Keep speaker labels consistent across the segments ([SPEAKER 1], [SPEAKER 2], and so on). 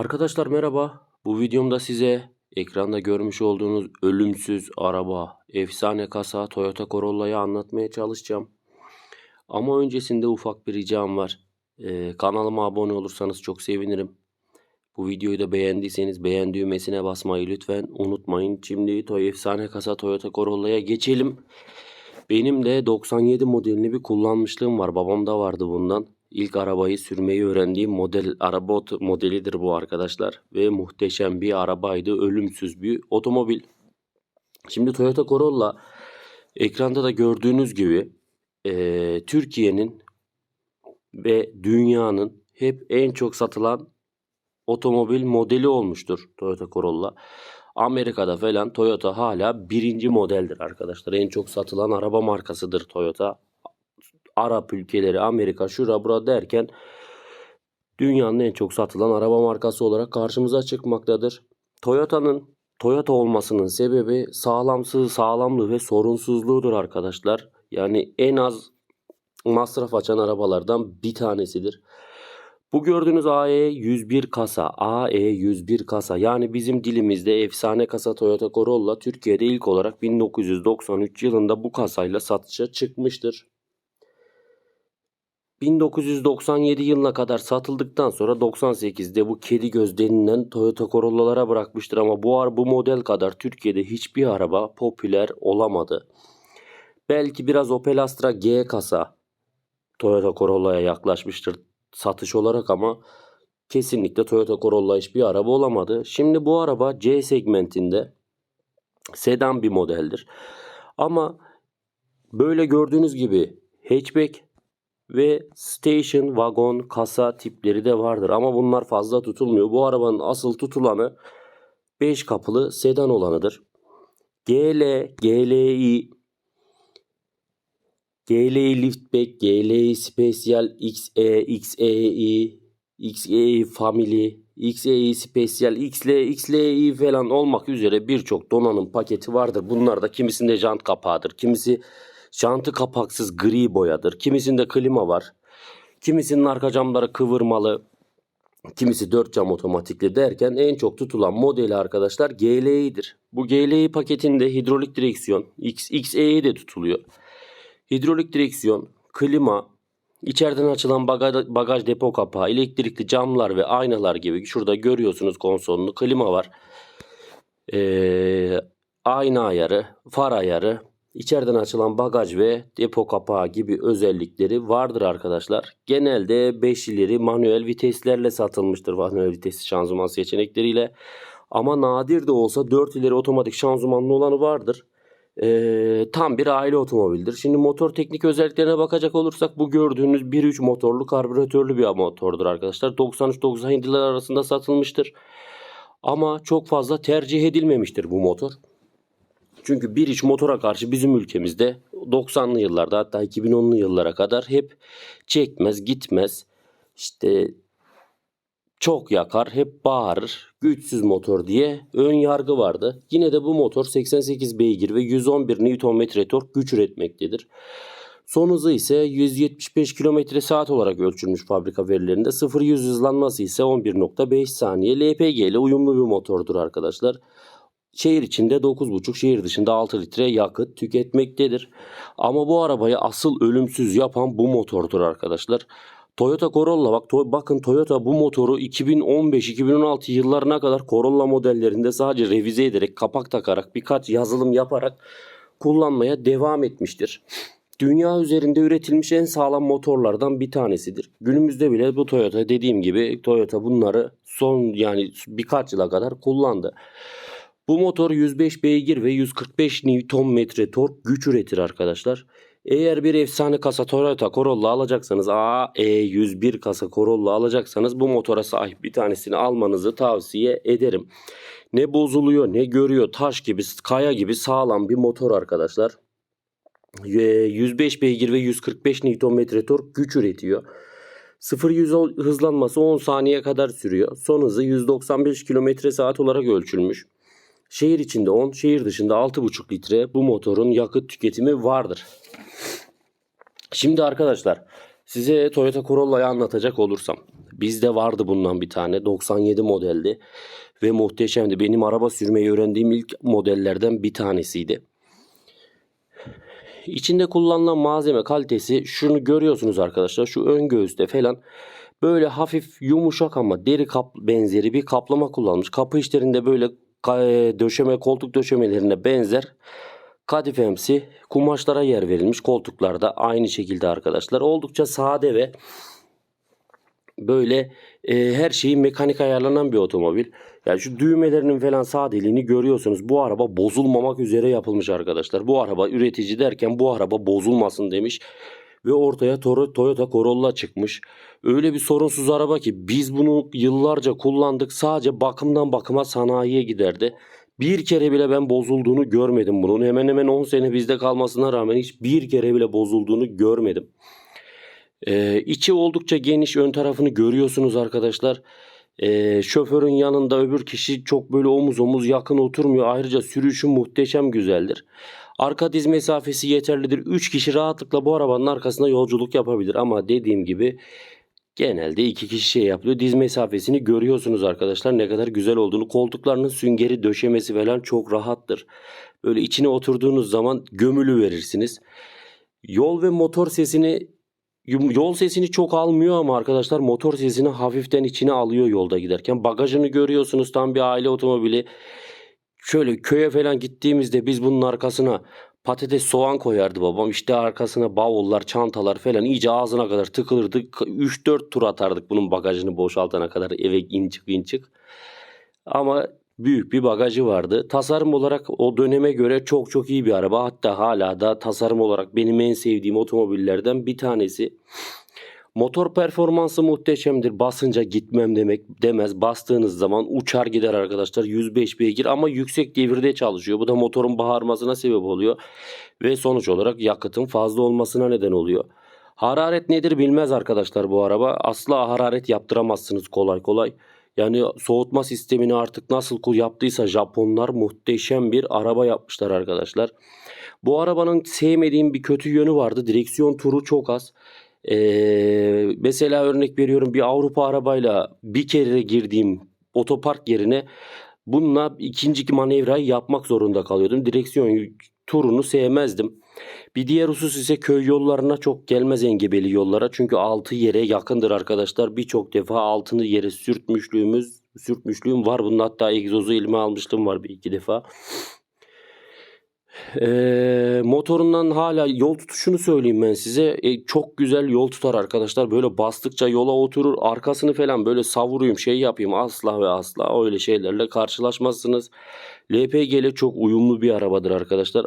[SPEAKER 1] Arkadaşlar merhaba. Bu videomda size ekranda görmüş olduğunuz ölümsüz araba, efsane kasa Toyota Corolla'yı anlatmaya çalışacağım. Ama öncesinde ufak bir ricam var. Ee, kanalıma abone olursanız çok sevinirim. Bu videoyu da beğendiyseniz beğen düğmesine basmayı lütfen unutmayın. Şimdi Toy efsane kasa Toyota Corolla'ya geçelim. Benim de 97 modelini bir kullanmışlığım var. Babamda vardı bundan. İlk arabayı sürmeyi öğrendiğim model araba modelidir bu arkadaşlar ve muhteşem bir arabaydı. Ölümsüz bir otomobil. Şimdi Toyota Corolla ekranda da gördüğünüz gibi eee, Türkiye'nin ve dünyanın hep en çok satılan otomobil modeli olmuştur Toyota Corolla. Amerika'da falan Toyota hala birinci modeldir arkadaşlar. En çok satılan araba markasıdır Toyota. Arap ülkeleri, Amerika, şura bura derken dünyanın en çok satılan araba markası olarak karşımıza çıkmaktadır. Toyota'nın Toyota olmasının sebebi sağlamsız, sağlamlığı ve sorunsuzluğudur arkadaşlar. Yani en az masraf açan arabalardan bir tanesidir. Bu gördüğünüz AE 101 kasa, AE 101 kasa yani bizim dilimizde efsane kasa Toyota Corolla Türkiye'de ilk olarak 1993 yılında bu kasayla satışa çıkmıştır. 1997 yılına kadar satıldıktan sonra 98'de bu kedi göz denilen Toyota Corolla'lara bırakmıştır ama bu ar bu model kadar Türkiye'de hiçbir araba popüler olamadı. Belki biraz Opel Astra G kasa Toyota Corolla'ya yaklaşmıştır satış olarak ama kesinlikle Toyota Corolla hiçbir araba olamadı. Şimdi bu araba C segmentinde sedan bir modeldir. Ama böyle gördüğünüz gibi hatchback ve station wagon kasa tipleri de vardır ama bunlar fazla tutulmuyor. Bu arabanın asıl tutulanı 5 kapılı sedan olanıdır. GL, GLI, GLI Liftback, GLI Special, XE, XEI, XEI Family, XEI Special, XL, XLI falan olmak üzere birçok donanım paketi vardır. Bunlar da kimisinde jant kapağıdır, kimisi jantı kapaksız gri boyadır, kimisinde klima var, kimisinin arka camları kıvırmalı, kimisi 4 cam otomatikli derken en çok tutulan modeli arkadaşlar GLI'dir. Bu GLI paketinde hidrolik direksiyon, X, XE'yi de tutuluyor. Hidrolik direksiyon, klima, içeriden açılan bagaj, bagaj depo kapağı, elektrikli camlar ve aynalar gibi şurada görüyorsunuz konsolunu klima var. Ee, ayna ayarı, far ayarı, içeriden açılan bagaj ve depo kapağı gibi özellikleri vardır arkadaşlar. Genelde 5 ileri manuel viteslerle satılmıştır manuel vites şanzıman seçenekleriyle. Ama nadir de olsa 4 ileri otomatik şanzımanlı olanı vardır. Ee, tam bir aile otomobildir. Şimdi motor teknik özelliklerine bakacak olursak bu gördüğünüz 1.3 motorlu karbüratörlü bir motordur arkadaşlar. 93-97'ler arasında satılmıştır. Ama çok fazla tercih edilmemiştir bu motor. Çünkü 1.3 motora karşı bizim ülkemizde 90'lı yıllarda hatta 2010'lu yıllara kadar hep çekmez gitmez işte çok yakar, hep bağırır, güçsüz motor diye ön yargı vardı. Yine de bu motor 88 beygir ve 111 Nm tork güç üretmektedir. Son hızı ise 175 km saat olarak ölçülmüş fabrika verilerinde. 0-100 hızlanması ise 11.5 saniye. LPG ile uyumlu bir motordur arkadaşlar. Şehir içinde 9.5, şehir dışında 6 litre yakıt tüketmektedir. Ama bu arabayı asıl ölümsüz yapan bu motordur arkadaşlar. Toyota Corolla bak to- bakın Toyota bu motoru 2015-2016 yıllarına kadar Corolla modellerinde sadece revize ederek kapak takarak birkaç yazılım yaparak kullanmaya devam etmiştir. Dünya üzerinde üretilmiş en sağlam motorlardan bir tanesidir. Günümüzde bile bu Toyota dediğim gibi Toyota bunları son yani birkaç yıla kadar kullandı. Bu motor 105 beygir ve 145 Nm tork güç üretir arkadaşlar. Eğer bir efsane kasa Toyota Corolla alacaksanız AE101 kasa Corolla alacaksanız bu motora sahip bir tanesini almanızı tavsiye ederim. Ne bozuluyor ne görüyor taş gibi kaya gibi sağlam bir motor arkadaşlar. Ee, 105 beygir ve 145 Nm tork güç üretiyor. 0-100 hızlanması 10 saniye kadar sürüyor. Son hızı 195 km saat olarak ölçülmüş. Şehir içinde 10, şehir dışında 6,5 litre bu motorun yakıt tüketimi vardır. Şimdi arkadaşlar Size Toyota Corolla'yı anlatacak olursam. Bizde vardı bundan bir tane 97 modeldi ve muhteşemdi. Benim araba sürmeyi öğrendiğim ilk modellerden bir tanesiydi. İçinde kullanılan malzeme kalitesi şunu görüyorsunuz arkadaşlar. Şu ön göğüste falan böyle hafif yumuşak ama deri kap benzeri bir kaplama kullanmış. Kapı işlerinde böyle döşeme koltuk döşemelerine benzer kadifemsi kumaşlara yer verilmiş koltuklarda aynı şekilde arkadaşlar. Oldukça sade ve böyle e, her şeyi mekanik ayarlanan bir otomobil. Yani şu düğmelerinin falan sadeliğini görüyorsunuz. Bu araba bozulmamak üzere yapılmış arkadaşlar. Bu araba üretici derken bu araba bozulmasın demiş. Ve ortaya Toyota Corolla çıkmış. Öyle bir sorunsuz araba ki biz bunu yıllarca kullandık. Sadece bakımdan bakıma sanayiye giderdi. Bir kere bile ben bozulduğunu görmedim bunun. Hemen hemen 10 sene bizde kalmasına rağmen hiç bir kere bile bozulduğunu görmedim. Ee, içi oldukça geniş ön tarafını görüyorsunuz arkadaşlar. Ee, şoförün yanında öbür kişi çok böyle omuz omuz yakın oturmuyor. Ayrıca sürüşü muhteşem güzeldir. Arka diz mesafesi yeterlidir. 3 kişi rahatlıkla bu arabanın arkasında yolculuk yapabilir. Ama dediğim gibi genelde 2 kişi şey yapıyor. Diz mesafesini görüyorsunuz arkadaşlar ne kadar güzel olduğunu. Koltuklarının süngeri döşemesi falan çok rahattır. Böyle içine oturduğunuz zaman gömülü verirsiniz. Yol ve motor sesini Yol sesini çok almıyor ama arkadaşlar motor sesini hafiften içine alıyor yolda giderken. Bagajını görüyorsunuz tam bir aile otomobili. Şöyle köye falan gittiğimizde biz bunun arkasına patates soğan koyardı babam. İşte arkasına bavullar, çantalar falan iyice ağzına kadar tıkılırdık. 3-4 tur atardık bunun bagajını boşaltana kadar eve in çık in çık. Ama büyük bir bagajı vardı. Tasarım olarak o döneme göre çok çok iyi bir araba. Hatta hala da tasarım olarak benim en sevdiğim otomobillerden bir tanesi. Motor performansı muhteşemdir. Basınca gitmem demek demez. Bastığınız zaman uçar gider arkadaşlar. 105 beygir ama yüksek devirde çalışıyor. Bu da motorun bağırmasına sebep oluyor. Ve sonuç olarak yakıtın fazla olmasına neden oluyor. Hararet nedir bilmez arkadaşlar bu araba. Asla hararet yaptıramazsınız kolay kolay. Yani soğutma sistemini artık nasıl yaptıysa Japonlar muhteşem bir araba yapmışlar arkadaşlar. Bu arabanın sevmediğim bir kötü yönü vardı. Direksiyon turu çok az. Ee, mesela örnek veriyorum bir Avrupa arabayla bir kere girdiğim otopark yerine bununla ikinci manevrayı yapmak zorunda kalıyordum. Direksiyon turunu sevmezdim. Bir diğer husus ise köy yollarına çok gelmez engebeli yollara. Çünkü altı yere yakındır arkadaşlar. Birçok defa altını yere sürtmüşlüğümüz, sürtmüşlüğüm var. Bunun hatta egzozu elime almışlığım var bir iki defa. Ee, motorundan hala yol tutuşunu söyleyeyim ben size. E, çok güzel yol tutar arkadaşlar. Böyle bastıkça yola oturur. Arkasını falan böyle savurayım şey yapayım. Asla ve asla öyle şeylerle karşılaşmazsınız. LPG ile çok uyumlu bir arabadır arkadaşlar.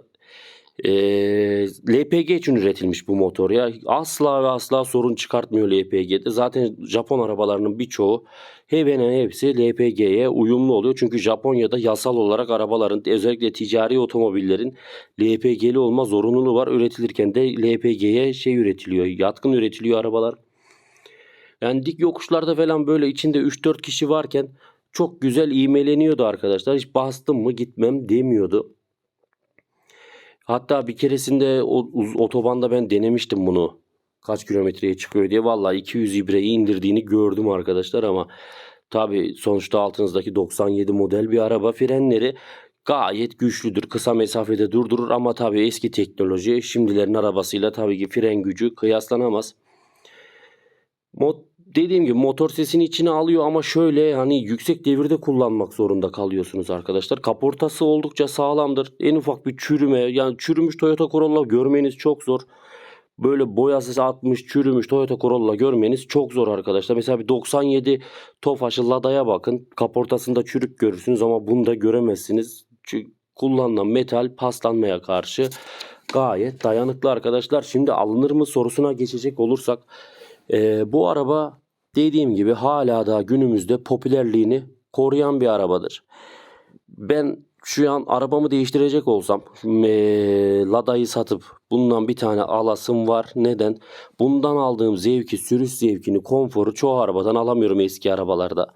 [SPEAKER 1] Ee, LPG için üretilmiş bu motor ya. Asla ve asla sorun çıkartmıyor LPG'de. Zaten Japon arabalarının birçoğu hemen hepsi LPG'ye uyumlu oluyor. Çünkü Japonya'da yasal olarak arabaların özellikle ticari otomobillerin LPG'li olma zorunluluğu var. Üretilirken de LPG'ye şey üretiliyor. Yatkın üretiliyor arabalar. Yani dik yokuşlarda falan böyle içinde 3-4 kişi varken çok güzel iğmeleniyordu arkadaşlar. Hiç bastım mı gitmem demiyordu. Hatta bir keresinde o, otobanda ben denemiştim bunu. Kaç kilometreye çıkıyor diye. Vallahi 200 ibreyi indirdiğini gördüm arkadaşlar ama tabi sonuçta altınızdaki 97 model bir araba frenleri gayet güçlüdür. Kısa mesafede durdurur ama tabi eski teknoloji şimdilerin arabasıyla tabii ki fren gücü kıyaslanamaz. Mod, dediğim gibi motor sesini içine alıyor ama şöyle hani yüksek devirde kullanmak zorunda kalıyorsunuz arkadaşlar. Kaportası oldukça sağlamdır. En ufak bir çürüme yani çürümüş Toyota Corolla görmeniz çok zor. Böyle boyası atmış çürümüş Toyota Corolla görmeniz çok zor arkadaşlar. Mesela bir 97 Tofaş'ı Lada'ya bakın. Kaportasında çürük görürsünüz ama bunu da göremezsiniz. Çünkü kullanılan metal paslanmaya karşı gayet dayanıklı arkadaşlar. Şimdi alınır mı sorusuna geçecek olursak ee, bu araba dediğim gibi hala da günümüzde popülerliğini koruyan bir arabadır. Ben şu an arabamı değiştirecek olsam eee, Lada'yı satıp bundan bir tane alasım var. Neden? Bundan aldığım zevki, sürüş zevkini, konforu çoğu arabadan alamıyorum eski arabalarda.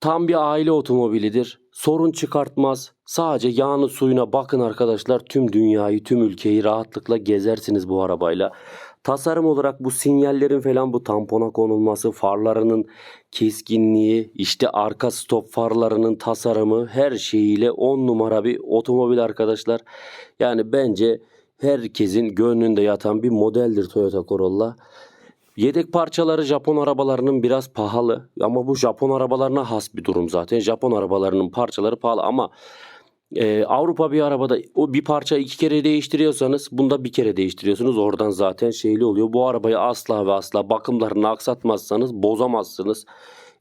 [SPEAKER 1] Tam bir aile otomobilidir. Sorun çıkartmaz. Sadece yağını suyuna bakın arkadaşlar. Tüm dünyayı, tüm ülkeyi rahatlıkla gezersiniz bu arabayla. Tasarım olarak bu sinyallerin falan bu tampona konulması, farlarının keskinliği, işte arka stop farlarının tasarımı her şeyiyle 10 numara bir otomobil arkadaşlar. Yani bence herkesin gönlünde yatan bir modeldir Toyota Corolla. Yedek parçaları Japon arabalarının biraz pahalı ama bu Japon arabalarına has bir durum zaten. Japon arabalarının parçaları pahalı ama e, Avrupa bir arabada o bir parça iki kere değiştiriyorsanız bunda bir kere değiştiriyorsunuz. Oradan zaten şeyli oluyor. Bu arabayı asla ve asla bakımlarını aksatmazsanız bozamazsınız.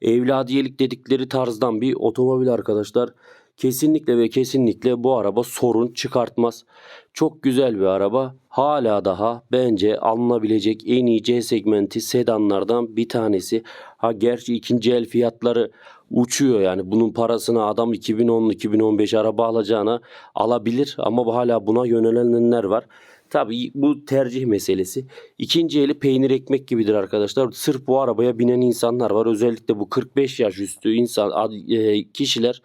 [SPEAKER 1] Evladiyelik dedikleri tarzdan bir otomobil arkadaşlar. Kesinlikle ve kesinlikle bu araba sorun çıkartmaz. Çok güzel bir araba. Hala daha bence alınabilecek en iyi C segmenti sedanlardan bir tanesi. Ha gerçi ikinci el fiyatları uçuyor yani bunun parasını adam 2010-2015 araba alacağına alabilir ama hala buna yönelenler var. Tabii bu tercih meselesi. İkinci eli peynir ekmek gibidir arkadaşlar. Sırf bu arabaya binen insanlar var. Özellikle bu 45 yaş üstü insan e, kişiler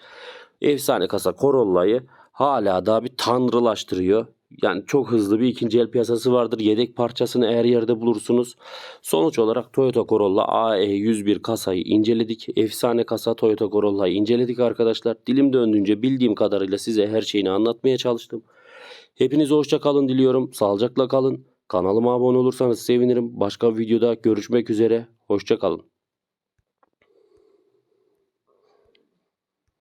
[SPEAKER 1] efsane kasa Corolla'yı hala daha bir tanrılaştırıyor. Yani çok hızlı bir ikinci el piyasası vardır. Yedek parçasını her yerde bulursunuz. Sonuç olarak Toyota Corolla AE101 kasayı inceledik. Efsane kasa Toyota Corolla'yı inceledik arkadaşlar. Dilim döndüğünce bildiğim kadarıyla size her şeyini anlatmaya çalıştım. Hepinize hoşça kalın diliyorum. Sağlıcakla kalın. Kanalıma abone olursanız sevinirim. Başka videoda görüşmek üzere. Hoşça kalın.